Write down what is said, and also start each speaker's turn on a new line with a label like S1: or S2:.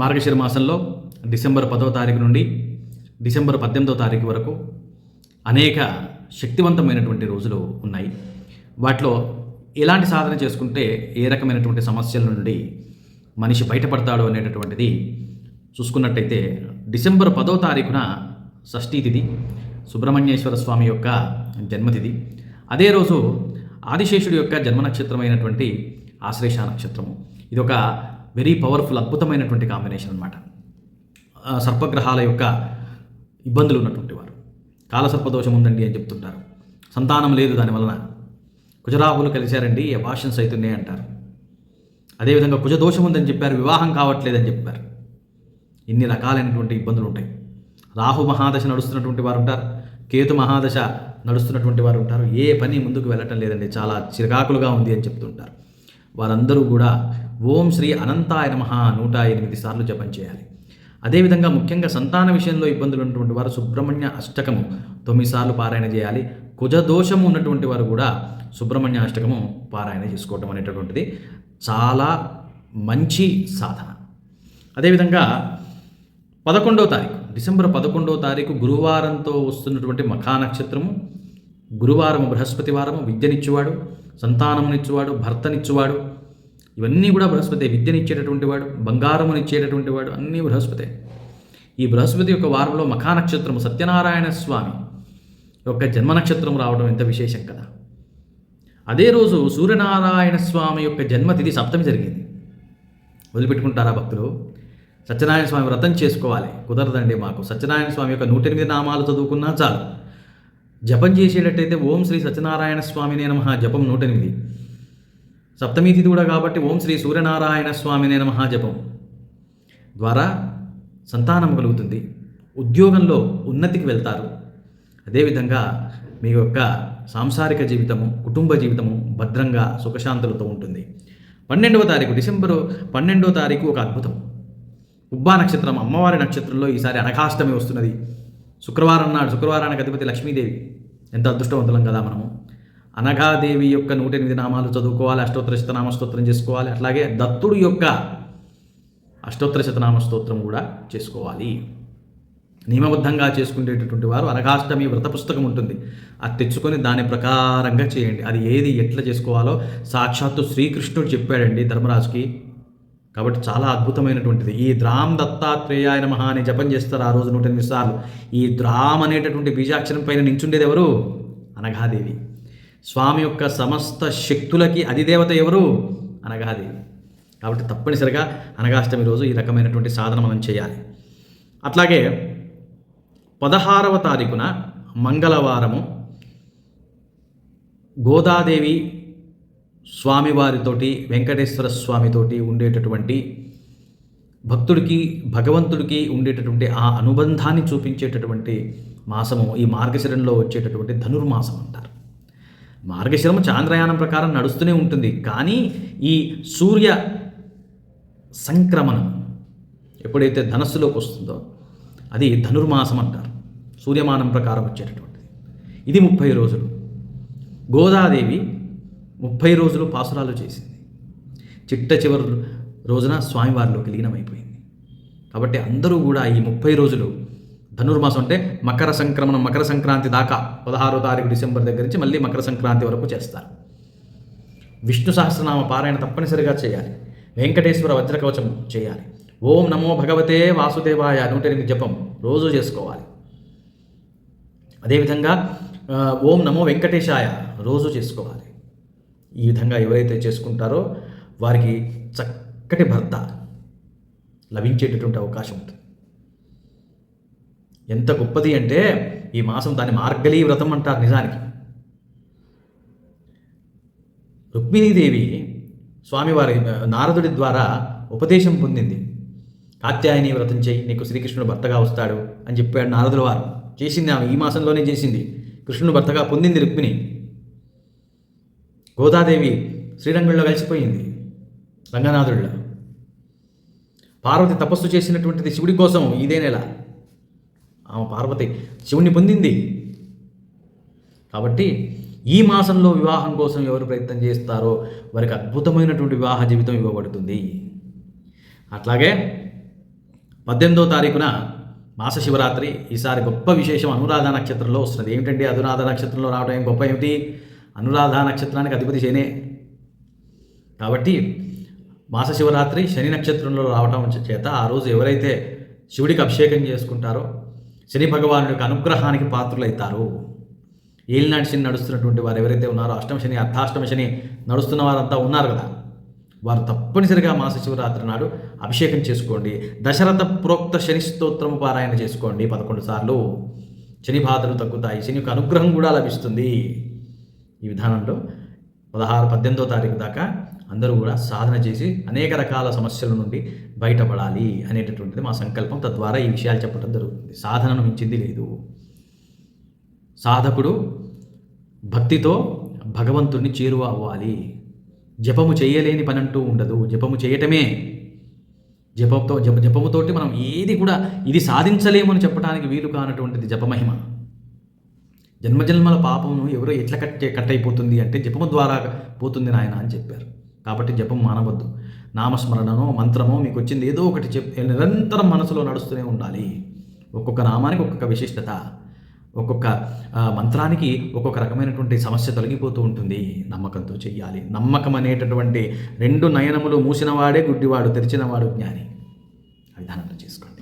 S1: మార్గశిర మాసంలో డిసెంబర్ పదో తారీఖు నుండి డిసెంబర్ పద్దెనిమిదో తారీఖు వరకు అనేక శక్తివంతమైనటువంటి రోజులు ఉన్నాయి. వాటిలో ఎలాంటి సాధన చేసుకుంటే ఏ రకమైనటువంటి సమస్యల నుండి మనిషి బయటపడతాడు అనేటటువంటిది చూసుకున్నట్టయితే డిసెంబర్ పదో తారీఖున షష్ఠీ తిథి సుబ్రహ్మణ్యేశ్వర స్వామి యొక్క జన్మతిథి. అదే రోజు ఆదిశేషుడి యొక్క జన్మ నక్షత్రమైనటువంటి ఆశ్లేష నక్షత్రము. ఇది ఒక వెరీ పవర్ఫుల్ అద్భుతమైనటువంటి కాంబినేషన్ అనమాట సర్పగ్రహాల యొక్క ఇబ్బందులు ఉన్నటువంటి వారు. కాలసర్పదోషం ఉందండి అని చెప్తుంటారు. సంతానం లేదు దానివలన కుజరాహులు కలిశారండి అవాషన్స్ అవుతున్నాయి అంటారు. అదేవిధంగా కుజదోషం ఉందని చెప్పారు వివాహం కావట్లేదని చెప్పారు. ఇన్ని రకాలైనటువంటి ఇబ్బందులు ఉంటాయి. రాహు మహాదశ నడుస్తున్నటువంటి వారు ఉంటారు కేతు మహాదశ నడుస్తున్నటువంటి వారు ఉంటారు ఏ పని ముందుకు వెళ్ళటం లేదండి చాలా చిరాకులుగా ఉంది అని చెప్తుంటారు. వారందరూ కూడా ఓం శ్రీ అనంతాయ నమ నూట ఎనిమిది సార్లు జపం చేయాలి. అదేవిధంగా ముఖ్యంగా సంతాన విషయంలో ఇబ్బందులు ఉన్నటువంటి వారు సుబ్రహ్మణ్య అష్టకము తొమ్మిది సార్లు పారాయణ చేయాలి. కుజదోషము ఉన్నటువంటి వారు కూడా సుబ్రహ్మణ్య అష్టకము పారాయణ చేసుకోవటం అనేటటువంటిది చాలా మంచి సాధన. అదేవిధంగా పదకొండవ తారీఖు డిసెంబర్ పదకొండవ తారీఖు గురువారంతో వస్తున్నటువంటి మఖా నక్షత్రము. గురువారము బృహస్పతి వారము విద్యనిచ్చువాడు సంతానమునిచ్చువాడు భర్తనిచ్చువాడు ఇవన్నీ కూడా బృహస్పతి విద్యనిచ్చేటటువంటి వాడు బంగారమునిచ్చేటటువంటి వాడు అన్నీ బృహస్పతే. ఈ బృహస్పతి యొక్క వారంలో మఖానక్షత్రము సత్యనారాయణ స్వామి యొక్క జన్మ నక్షత్రం రావడం ఎంత విశేషం కదా. అదే రోజు సూర్యనారాయణ స్వామి యొక్క జన్మతిథి సప్తమి జరిగింది. వదిలిపెట్టుకుంటారా భక్తులు? సత్యనారాయణ స్వామి వ్రతం చేసుకోవాలి. కుదరదండి మాకు. సత్యనారాయణ స్వామి యొక్క నూట ఎనిమిది నామాలు చదువుకున్నా చాలు. జపం చేసేటట్టయితే ఓం శ్రీ సత్యనారాయణ స్వామి నమః. జపం నూట ఎనిమిది సప్తమి తిథి కూడా కాబట్టి ఓం శ్రీ సూర్యనారాయణ స్వామినే మహాజపం ద్వారా సంతానం కలుగుతుంది. ఉద్యోగంలో ఉన్నతికి వెళ్తారు. అదేవిధంగా మీ యొక్క సాంసారిక జీవితము కుటుంబ జీవితము భద్రంగా సుఖశాంతులతో ఉంటుంది. పన్నెండవ తారీఖు డిసెంబరు పన్నెండవ తారీఖు ఒక అద్భుతం. ఉబ్బా నక్షత్రం అమ్మవారి నక్షత్రంలో ఈసారి అనఘాష్టమి వస్తున్నది. శుక్రవారం నాడు శుక్రవారానికి అధిపతి లక్ష్మీదేవి. ఎంత అదృష్టవంతులం కదా మనము. అనఘాదేవి యొక్క నూట ఎనిమిది నామాలు చదువుకోవాలి అష్టోత్తర శతనామ స్తోత్రం చేసుకోవాలి అట్లాగే దత్తుడు యొక్క అష్టోత్తర శతనామ స్తోత్రం కూడా చేసుకోవాలి. నియమబద్ధంగా చేసుకునేటటువంటి వారు అనఘాష్టమి వ్రత పుస్తకం ఉంటుంది. అది తెచ్చుకొని దాని ప్రకారంగా చేయండి. అది ఏది ఎట్లా చేసుకోవాలో సాక్షాత్తు శ్రీకృష్ణుడు చెప్పాడండి ధర్మరాజుకి. కాబట్టి చాలా అద్భుతమైనటువంటిది. ఈ ద్రామ్ దత్తాత్రేయాయ నమః అని జపం చేస్తారు ఆ రోజు నూట ఎనిమిది సార్లు. ఈ ద్రామ్ అనేటటువంటి బీజాక్షరం పైన నించుండేది ఎవరు? అనఘాదేవి. స్వామి యొక్క సమస్త శక్తులకి అధిదేవత ఎవరు? అనగాది. కాబట్టి తప్పనిసరిగా అనగాష్టమి రోజు ఈ రకమైనటువంటి సాధన మనం చేయాలి. అట్లాగే పదహారవ తారీఖున మంగళవారము గోదాదేవి స్వామివారితోటి వెంకటేశ్వర స్వామితోటి ఉండేటటువంటి భక్తుడికి భగవంతుడికి ఉండేటటువంటి ఆ అనుబంధాన్ని చూపించేటటువంటి మాసము ఈ మార్గశిరంలో వచ్చేటటువంటి ధనుర్మాసం అంటారు మార్గశిరం చాంద్రయానం ప్రకారం నడుస్తూనే ఉంటుంది. కానీ ఈ సూర్య సంక్రమణం ఎప్పుడైతే ధనస్సులోకి వస్తుందో అది ధనుర్మాసం అంటారు. సూర్యమానం ప్రకారం వచ్చేటటువంటిది. ఇది ముప్పై రోజులు. గోదాదేవి ముప్పై రోజులు పాసురాలు చేసింది. చిట్ట చివరి రోజున స్వామివారిలోకి లీనమైపోయింది. కాబట్టి అందరూ కూడా ఈ ముప్పై రోజులు ధనుర్మాసం అంటే మకర సంక్రమణం మకర సంక్రాంతి దాకా పదహారో తారీఖు డిసెంబర్ దగ్గర నుంచి మళ్ళీ మకర సంక్రాంతి వరకు చేస్తారు. విష్ణు సహస్రనామ పారాయణ తప్పనిసరిగా చేయాలి. వెంకటేశ్వర వజ్రకవచం చేయాలి. ఓం నమో భగవతే వాసుదేవాయ నూట ఎనిమిది జపం రోజు చేసుకోవాలి. అదేవిధంగా ఓం నమో వెంకటేశాయ రోజు చేసుకోవాలి. ఈ విధంగా ఎవరైతే చేసుకుంటారో వారికి చక్కటి భర్త లభించేటటువంటి అవకాశం ఉంటుంది. ఎంత గొప్పది అంటే ఈ మాసం దాన్ని మార్గలీ వ్రతం అంటారు నిజానికి. రుక్మిణీదేవి స్వామివారి నారదుడి ద్వారా ఉపదేశం పొందింది. కాత్యాయని వ్రతం చేయి నీకు శ్రీకృష్ణుడు భర్తగా వస్తాడు అని చెప్పాడు నారదుల వారు. చేసింది ఆమె ఈ మాసంలోనే చేసింది. కృష్ణుడు భర్తగా పొందింది రుక్మిణి. గోదాదేవి శ్రీరంగంలో కలిసిపోయింది రంగనాథుడిలో. పార్వతి తపస్సు చేసినటువంటిది శివుడి కోసం ఇదే నెల ఆమె పార్వతి శివుణ్ణి పొందింది. కాబట్టి ఈ మాసంలో వివాహం కోసం ఎవరు ప్రయత్నం చేస్తారో వారికి అద్భుతమైనటువంటి వివాహ జీవితం ఇవ్వబడుతుంది. అట్లాగే పద్దెనిమిదో తారీఖున మాస శివరాత్రి ఈసారి గొప్ప విశేషం అనురాధ నక్షత్రంలో వస్తున్నది ఏమిటంటే అనురాధ నక్షత్రంలో రావడం గొప్ప ఏమిటి? అనురాధ నక్షత్రానికి అధిపతి శనే. కాబట్టి మాస శివరాత్రి శని నక్షత్రంలో రావటం చేత ఆ రోజు ఎవరైతే శివుడికి అభిషేకం చేసుకుంటారో శని భగవాను యొక్క అనుగ్రహానికి పాత్రులవుతారు ఏలినాటి శని నడుస్తున్నటువంటి వారు ఎవరైతే ఉన్నారో అష్టమ శని అర్ధాష్టమ శని నడుస్తున్న వారంతా ఉన్నారు కదా. వారు తప్పనిసరిగా మాస శివరాత్రి నాడు అభిషేకం చేసుకోండి. దశరథ ప్రోక్త శని స్తోత్రము పారాయణ చేసుకోండి పదకొండు సార్లు. శని బాధలు తగ్గుతాయి శని యొక్క అనుగ్రహం కూడా లభిస్తుంది. ఈ విధానంలో పదహారు పద్దెనిమిదో తారీఖు దాకా అందరూ కూడా సాధన చేసి అనేక రకాల సమస్యల నుండి బయటపడాలి అనేటటువంటిది మా సంకల్పం. తద్వారా ఈ విషయాలు చెప్పడం జరుగుతుంది. సాధనను మించింది లేదు. సాధకుడు భక్తితో భగవంతుణ్ణి చేరువ అవ్వాలి. జపము చేయలేని పని అంటూ ఉండదు. జపము చేయటమే. జపంతో జప జపముతోటి మనం ఏది కూడా ఇది సాధించలేమని చెప్పడానికి వీలు కానటువంటిది జపమహిమ. జన్మజన్మల పాపమును ఎవరో ఎట్లా కట్టే కట్ అయిపోతుంది అంటే జపము ద్వారా పోతుంది నాయన అని చెప్పారు. కాబట్టి జపం మానవద్దు. నామస్మరణనో మంత్రమో మీకు వచ్చింది ఏదో ఒకటి చెప్ నిరంతరం మనసులో నడుస్తూనే ఉండాలి. ఒక్కొక్క నామానికి ఒక్కొక్క విశిష్టత. ఒక్కొక్క మంత్రానికి ఒక్కొక్క రకమైనటువంటి సమస్య తొలగిపోతూ ఉంటుంది. నమ్మకంతో చెయ్యాలి. నమ్మకం అనేటటువంటి రెండు నయనములు మూసినవాడే గుడ్డివాడు తెరిచినవాడు జ్ఞాని. విధానంలో చేసుకోండి.